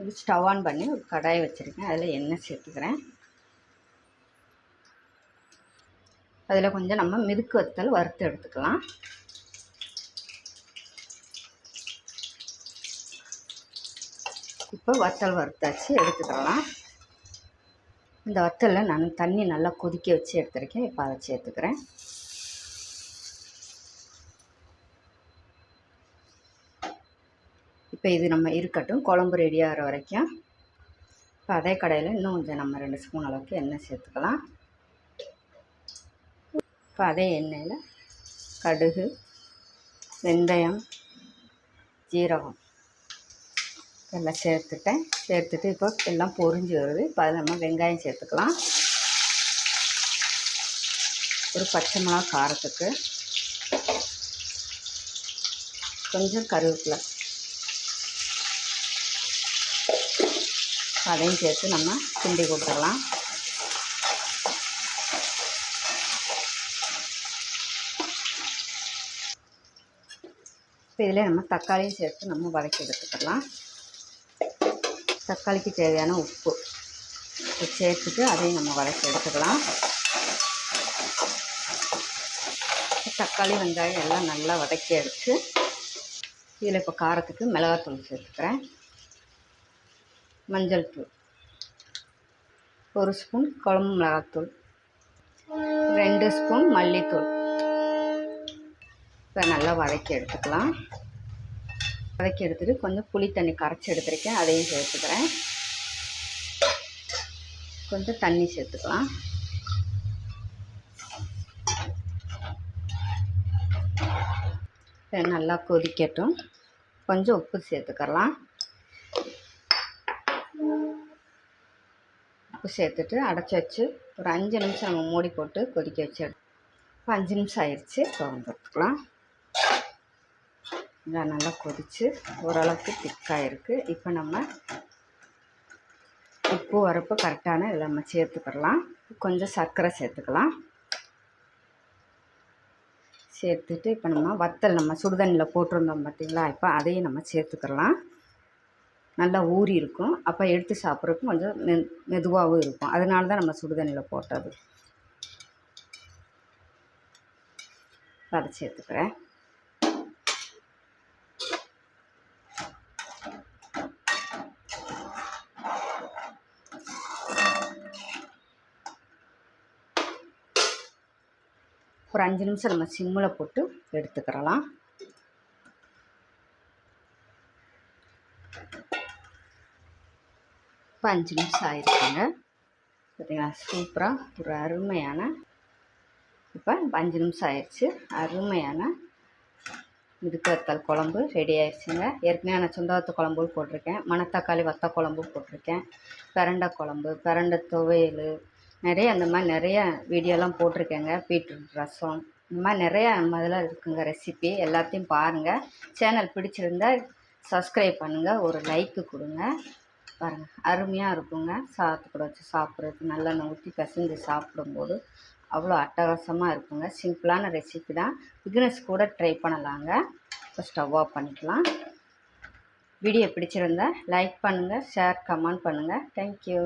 இது stove on பண்ணி ஒரு கடாயை வச்சுருக்கேன். அதில் எண்ணெய் சேர்த்துக்கிறேன். அதில் கொஞ்சம் நம்ம மிதுக்கு வத்தல் வறுத்து எடுத்துக்கலாம். இப்போ வத்தல் வறுத்தாச்சு எடுத்துக்கலாம். இந்த வத்தலில் நான் தண்ணி நல்லா கொதிக்க வச்சு எடுத்துருக்கேன். இப்போ அதை சேர்த்துக்கிறேன். இப்போ இது நம்ம இருக்கட்டும். குழம்பு ரெடி ஆகிற வரைக்கும். இப்போ அதே கடையில் இன்னும் கொஞ்சம் நம்ம ரெண்டு ஸ்பூன் அளவுக்கு எண்ணெய் சேர்த்துக்கலாம். இப்போ அதே எண்ணெயில் கடுகு வெந்தயம் ஜீரகம் எல்லாம் சேர்த்துட்டேன். சேர்த்துட்டு இப்போ எல்லாம் பொரிஞ்சு வருது. இப்போ அதில் நம்ம வெங்காயம் சேர்த்துக்கலாம். ஒரு பச்சை மிளகா காரத்துக்கு. கொஞ்சம் கருவேப்பிலை. அதையும் சேர்த்து நம்ம கிண்டி கொடுத்துடலாம். இப்போ இதில் நம்ம தக்காளியும் சேர்த்து நம்ம வதக்கி எடுத்துக்கலாம். தக்காளிக்கு தேவையான உப்பு. சேர்த்துட்டு அதையும் நம்ம வதக்கி எடுத்துக்கலாம். தக்காளி வெங்காயம் எல்லாம் நல்லா வதக்கி எடுத்து இதில் இப்போ காரத்துக்கு மிளகாத்தூள் சேர்த்துக்கிறேன். மஞ்சள் தூள். ஒரு ஸ்பூன் குழம்பு மிளகாத்தூள். ரெண்டு ஸ்பூன் மல்லித்தூள். இப்போ நல்லா வதக்கி எடுத்துக்கலாம். வதக்கி எடுத்துட்டு கொஞ்சம் புளி தண்ணி கரைச்சி எடுத்துருக்கேன். அதையும் சேர்த்துக்கிறேன். கொஞ்சம் தண்ணி சேர்த்துக்கலாம். நல்லா கொதிக்கட்டும். கொஞ்சம் உப்பு சேர்த்துக்கலாம். உப்பு சேர்த்துட்டு அடைச்சி வச்சு ஒரு அஞ்சு நிமிஷம் நம்ம மூடி போட்டு கொதிக்க வச்சு இப்போ அஞ்சு நிமிஷம் ஆயிடுச்சு. திறந்து எடுத்துக்கலாம். நல்லா கொதித்து ஓரளவுக்கு திக்காக இருக்குது இப்போ நம்ம உப்பு வரப்பு கரெக்டான இதில் நம்ம சேர்த்துக்கிடலாம் கொஞ்சம் சர்க்கரை சேர்த்துக்கலாம். சேர்த்துட்டு இப்போ நம்ம வத்தல் நம்ம சுடுதண்ணியில் போட்டிருந்தோம் பார்த்தீங்களா? இப்போ அதையும் நம்ம சேர்த்துக்கலாம். நல்லா ஊறி இருக்கும். அப்போ எடுத்து சாப்பிட்றதுக்கு கொஞ்சம் மெ மெதுவாகவும் இருக்கும். அதனால தான் நம்ம சுடுதண்ணியில் போட்டது. அதை எடுத்துக்கிறேன். ஒரு அஞ்சு நிமிஷம் நம்ம சிம்மில் போட்டு எடுத்துக்கிறலாம். இப்போ அஞ்சு நிமிஷம் ஆயிருக்குங்க பார்த்தீங்களா சூப்பராக ஒரு அருமையான இப்போ அஞ்சு நிமிஷம் ஆயிடுச்சு அருமையான இதுக்கு குழம்பு ரெடி ஆயிடுச்சுங்க ஏற்கனவே நான் சுண்டவத்த குழம்பு போட்டிருக்கேன். மணத்தக்காளி வத்த குழம்பு போட்டிருக்கேன். பிரண்டை குழம்பு பிரண்டை துவையல் நிறைய அந்த மாதிரி நிறைய வீடியோலாம் போட்டிருக்கேங்க. பீட்ரூட் ரசம் இந்த மாதிரி நிறையா நம்ம இருக்குங்க ரெசிபி எல்லாத்தையும் பாருங்கள் சேனல் பிடிச்சிருந்தா சப்ஸ்கிரைப் பண்ணுங்கள் ஒரு லைக்கு கொடுங்க. பாருங்கள் அருமையாக இருக்குங்க. சாதத்துக்கூட வச்சு சாப்பிட்றதுக்கு நல்லெண்ணெய் ஊற்றி பிசைஞ்சு சாப்பிடும்போது அவ்வளோ அட்டகாசமாக இருக்குங்க. சிம்பிளான ரெசிபி தான். பிக்னஸ் கூட ட்ரை பண்ணலாங்க. இப்போ ஸ்டவ் ஆஃப் பண்ணிக்கலாம். வீடியோ பிடிச்சிருந்தா லைக் பண்ணுங்கள் ஷேர் கமெண்ட் பண்ணுங்கள் தேங்க்யூ